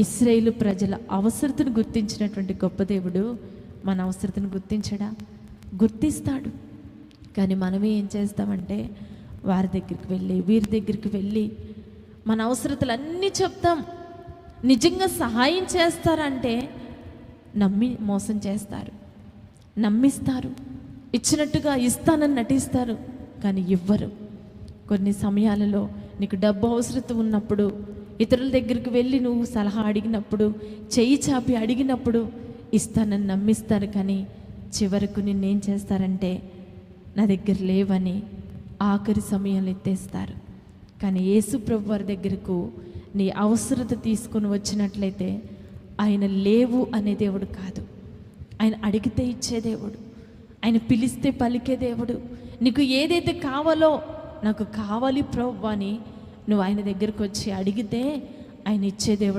ఇస్రాయేలు ప్రజల అవసరతను గుర్తించినటువంటి గొప్ప దేవుడు మన అవసరతను గుర్తించడా? గుర్తిస్తాడు. కానీ మనమే ఏం చేస్తామంటే వారి దగ్గరికి వెళ్ళి వీరి దగ్గరికి వెళ్ళి మన అవసరతలన్నీ చెప్తాం. నిజంగా సహాయం చేస్తారంటే నమ్మి మోసం చేస్తారు. నమ్మిస్తారు. ఇచ్చినట్టుగా ఇస్తానని నటిస్తారు. కానీ ఇవ్వరు కొన్ని సమయాలలో నీకు డబ్బు అవసరత ఉన్నప్పుడు ఇతరుల దగ్గరికి వెళ్ళి నువ్వు సలహా అడిగినప్పుడు చెయ్యి చాపి అడిగినప్పుడు ఇస్తానని నమ్మిస్తారు కానీ చివరకు నిన్నేం చేస్తారంటే నా దగ్గర లేవని ఆఖరి సమయంలో ఎత్తేస్తారు. కానీ యేసు ప్రభు వారి దగ్గరకు నీ అవసరత తీసుకొని వచ్చినట్లయితే ఆయన లేవు అనే దేవుడు కాదు. ఆయన అడిగితే ఇచ్చే దేవుడు. ఆయన పిలిస్తే పలికే దేవుడు. నీకు ఏదైతే కావాలో నాకు కావాలి ప్రభు అని నువ్వు ఆయన దగ్గరకు వచ్చి అడిగితే ఆయన ఇచ్చే దేవుడు